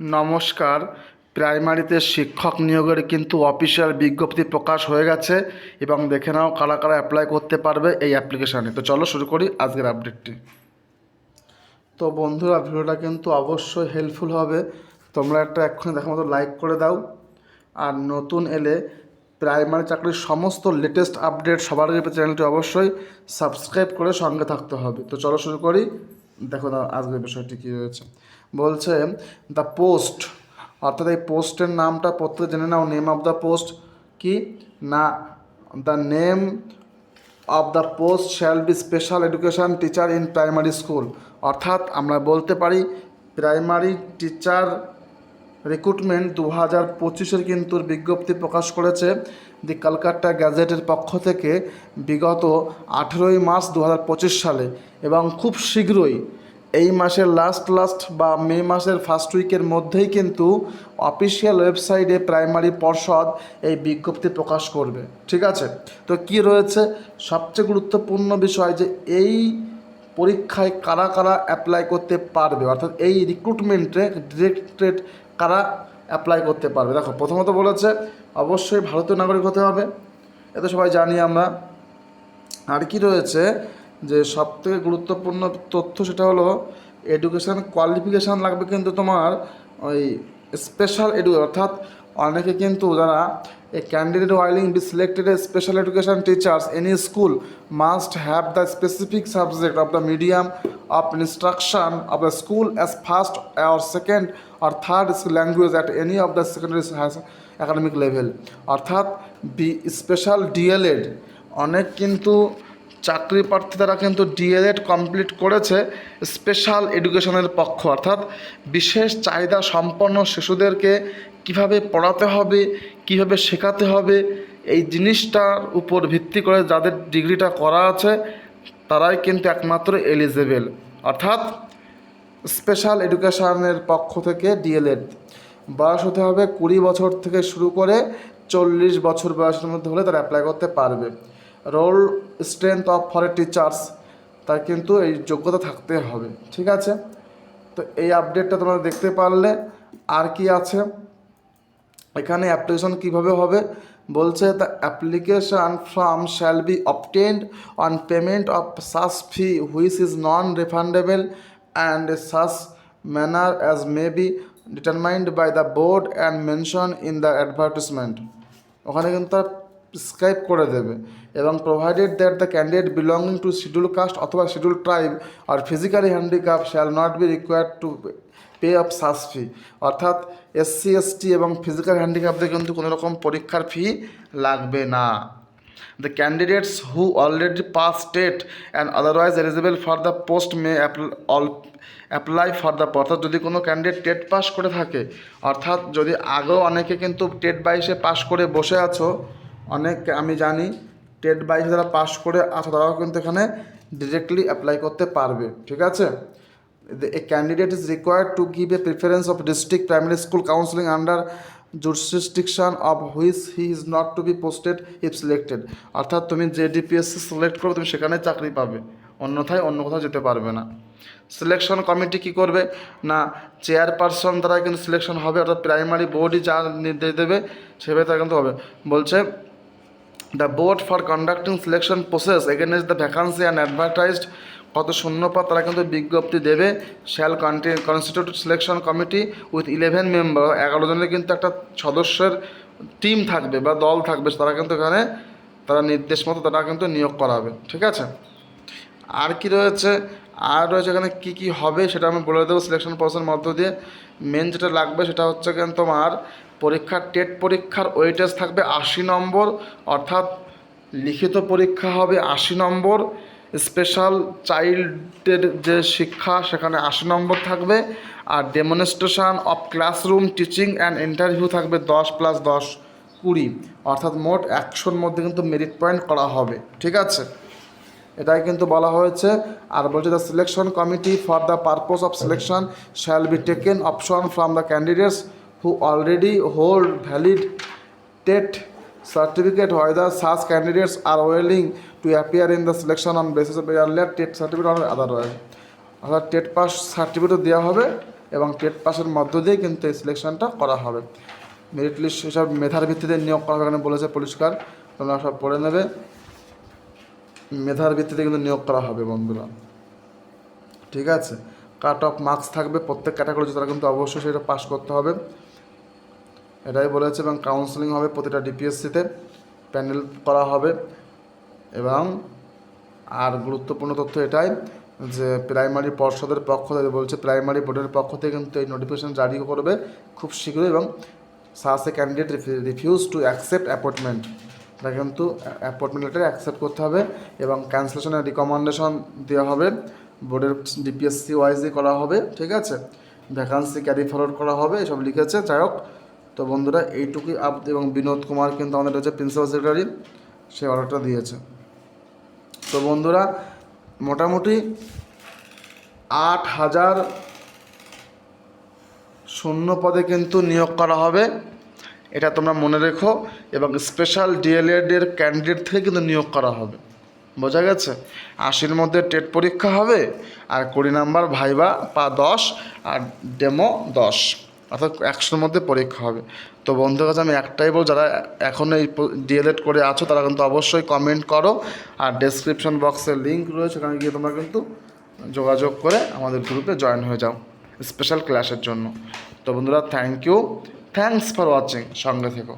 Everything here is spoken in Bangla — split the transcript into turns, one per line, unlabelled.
নমস্কার। প্রাইমারিতে শিক্ষক নিয়োগের কিন্তু অফিসিয়াল বিজ্ঞপ্তি প্রকাশ হয়ে গেছে এবং দেখে নাও কারা কারা অ্যাপ্লাই করতে পারবে এই অ্যাপ্লিকেশানে তো চলো শুরু করি আজকের আপডেটটি তো বন্ধুরা, ভিডিওটা কিন্তু অবশ্যই হেল্পফুল হবে। তোমরা একটা এক্ষুনি দেখার মতো লাইক করে দাও। আর নতুন এলে প্রাইমারি চাকরির সমস্ত লেটেস্ট আপডেট সবার আগে চ্যানেলটি অবশ্যই সাবস্ক্রাইব করে সঙ্গে থাকতে হবে। তো চলো শুরু করি। দেখো না আজকের বিষয়টি কী রয়েছে। বলছে দ্য পোস্ট অর্থাৎ এই পোস্টের নামটা প্রত্যেকে জেনে নাও নেম অফ দ্য পোস্ট কি? না the name of the post shall be special education teacher in primary school অর্থাৎ আমরা বলতে পারি প্রাইমারি টিচার রিক্রুটমেন্ট দু হাজার পঁচিশের কিন্তু বিজ্ঞপ্তি প্রকাশ করেছে। দি কলকাতা গ্যাজেটের পক্ষ থেকে বিগত আঠেরোই মার্চ দু হাজার পঁচিশ সালে এবং খুব শীঘ্রই এই মাসের লাস্ট লাস্ট বা মে মাসের ফার্স্ট উইকের মধ্যেই কিন্তু অফিসিয়াল ওয়েবসাইটে প্রাইমারি পর্ষদ এই বিজ্ঞপ্তি প্রকাশ করবে। ঠিক আছে? তো কি রয়েছে? সবচেয়ে গুরুত্বপূর্ণ বিষয় যে এই পরীক্ষায় কারা কারা অ্যাপ্লাই করতে পারবে? অর্থাৎ এই রিক্রুটমেন্টে ডিরেক্টেড কারা অ্যাপ্লাই করতে পারবে? দেখো, প্রথমত বলেছে, অবশ্যই ভারতীয় নাগরিক হতে হবে। এ সবাই জানি আমরা। আর কি রয়েছে? যে সবথেকে গুরুত্বপূর্ণ তথ্য সেটা হলো এডুকেশান কোয়ালিফিকেশান লাগবে কিন্তু তোমার ওই স্পেশাল এডু অর্থাৎ অনেকে কিন্তু যারা a candidate willing be selected a special education teachers any school must have the specific subject of the medium of instruction of the school as first or second or third language at any of the secondary academic level অর্থাৎ বি স্পেশাল ডিএলএড অনেক কিন্তু চাকরি প্রার্থী তারা কিন্তু ডিএলএড কমপ্লিট করেছে স্পেশাল এডুকেশনের পক্ষ, অর্থাৎ বিশেষ চাহিদা সম্পন্ন শিশুদেরকে কীভাবে পড়াতে হবে, কীভাবে শেখাতে হবে, এই জিনিসটার উপর ভিত্তি করে যাদের ডিগ্রিটা করা আছে, তারাই কিন্তু একমাত্র এলিজেবেল, অর্থাৎ স্পেশাল এডুকেশনের পক্ষ থেকে ডিএলএড। বয়স হতে হবে কুড়ি বছর থেকে শুরু করে চল্লিশ বছর বয়সের মধ্যে হলে তারা অ্যাপ্লাই করতে পারবে। Roll strength of for teachers তার কিন্তু এই যোগ্যতা থাকতে হবে, ঠিক আছে? তো এই আপডেটটা তোমরা দেখতে পারলে। আর কি আছে? এখানে অ্যাপ্লিকেশন কীভাবে হবে? বলছে the application form shall be obtained on payment of such fee which is non refundable and such manner as may be determined by the board and mention in the advertisement ওখানে কিন্তু তারা প্রিসক্রাইব করে দেবে এবং provided that the candidate belonging to schedule caste অথবা schedule tribe R physically handicap shall not be required to pay of such fee অর্থাৎ এসসি এসটি এবং ফিজিক্যাল হ্যান্ডিক্যাপদের কিন্তু কোনো রকম পরীক্ষার ফি লাগবে না। The candidates who already pass state and otherwise eligible for the post may all apply for the অর্থাৎ যদি কোনো ক্যান্ডিডেট টেট পাস করে থাকে, অর্থাৎ যদি আগেও অনেকে কিন্তু টেট বাইশে পাস করে বসে আছো অনেক আমি জানি, টেট বাইশে যারা পাস করে আছো তারাও কিন্তু এখানে ডিরেক্টলি অ্যাপ্লাই করতে পারবে, ঠিক আছে? A candidate is required to give a preference of district primary school counseling under jurisdiction of which he is not to be posted if selected অর্থাৎ তুমি যে ডিপিএসসি সিলেক্ট করবে, তুমি সেখানে চাকরি পাবে। অন্যথায় অন্য কোথাও যেতে পারবে না। সিলেকশন কমিটি কি করবে? না চেয়ারপারসন দ্বারা কিন্তু সিলেকশন হবে, অর্থাৎ প্রাইমারি বোর্ডই যা নির্দেশ দেবে, সেভাবে তারা কিন্তু হবে। বলছে the board for conducting selection process against the vacancy and advertised কত শূন্যপদ তারা কিন্তু বিজ্ঞপ্তি দেবে। Shall conti constitute selection committee with eleven member এগারো জনের কিন্তু একটা সদস্যের টিম থাকবে বা দল থাকবে, তারা কিন্তু এখানে, তারা নির্দেশ মতো তারা কিন্তু নিয়োগ করাবে। ঠিক আছে? আর কি রয়েছে? আর রয়েছে এখানে কী কী হবে সেটা আমি বলে দেবো সিলেকশন প্রসেসের মধ্য দিয়ে। মেন যেটা লাগবে সেটা হচ্ছে কিন্তু তোমার পরীক্ষার, টেট পরীক্ষার ওয়েটেজ থাকবে আশি নম্বর, অর্থাৎ লিখিত পরীক্ষা হবে আশি নম্বর। স্পেশাল চাইল্ডের যে শিক্ষা, সেখানে আশি নম্বর থাকবে। আর demonstration of classroom, teaching and interview থাকবে দশ প্লাস দশ, কুড়ি। অর্থাৎ মোট একশোর মধ্যে কিন্তু মেরিট পয়েন্ট করা হবে। ঠিক আছে? এটাই কিন্তু বলা হয়েছে। আর বলছে the selection committee for the purpose of selection shall be taken option from the candidates who already hold valid TET certificate, whether such candidates are willing to appear in the selection on basis of earlier TET certificate or otherwise. অর্থাৎ টেট পাস সার্টিফিকেটও দেওয়া হবে এবং টেট পাসের মধ্য দিয়ে কিন্তু এই সিলেকশনটা করা হবে। মেরিট লিস্ট হিসাব মেধার ভিত্তিতে নিয়োগ করা হবে এখানে বলেছে পরিষ্কার। তোমরা সব পড়ে নেবে। মেধার ভিত্তিতে কিন্তু নিয়োগ করা হবে বন্ধুরা। ঠিক আছে? কাট অফ মার্কস থাকবে প্রত্যেক ক্যাটাগরি তারা কিন্তু অবশ্যই সেটা পাস করতে হবে। এটাই বলেছে এবং কাউন্সেলিং হবে প্রতিটা ডিপিএসসিতে প্যানেল করা হবে এবং আর গুরুত্বপূর্ণ তথ্য এটাই যে প্রাইমারি পর্ষদের পক্ষ থেকে বলছে প্রাইমারি বোর্ডের পক্ষ থেকে কিন্তু এই নোটিফিকেশন জারি করবে খুব শীঘ্রই এবং such a candidate refuse to accept appointment এটা কিন্তু অ্যাপয়েন্টমেন্ট লেটার অ্যাকসেপ্ট করতে হবে এবং ক্যান্সেলেশনের রিকমেন্ডেশন দেওয়া হবে। বোর্ডের ডিপিএসসি ওয়াইজে করা হবে, ঠিক আছে? ভ্যাকান্সি ক্যারি ফরওয়ার্ড করা হবে, এসব লিখেছে। যাই হোক তো বন্ধুরা, এইটুকুই আপ এবং বিনোদ কুমার কিন্তু আমাদের হচ্ছে প্রিন্সিপাল সেক্রেটারি সে অর্ডারটা দিয়েছে। তো বন্ধুরা, মোটামুটি আট হাজার শূন্য পদে কিন্তু নিয়োগ করা হবে। এটা তোমরা মনে রেখো, এবং স্পেশাল ডিএলএড এর ক্যান্ডিডেট থেকে কিন্তু নিয়োগ করা হবে। বোঝা গেছে? আশির মধ্যে টেট পরীক্ষা হবে, আর কুড়ি নাম্বার ভাইবা পা দশ, আর ডেমো দশ। অর্থাৎ একশোর মধ্যে পরীক্ষা হবে। তো বন্ধুর কাছে আমি একটাই বল যারা এখন এই ডিএলএড করে আছো, তারা কিন্তু অবশ্যই কমেন্ট করো আর ডেসক্রিপশন বক্সের লিঙ্ক রয়েছে সেখানে গিয়ে তোমরা কিন্তু যোগাযোগ করে আমাদের গ্রুপে জয়েন হয়ে যাও স্পেশাল ক্লাসের জন্য। তো বন্ধুরা thank you thanks for watching সঙ্গে থেকো।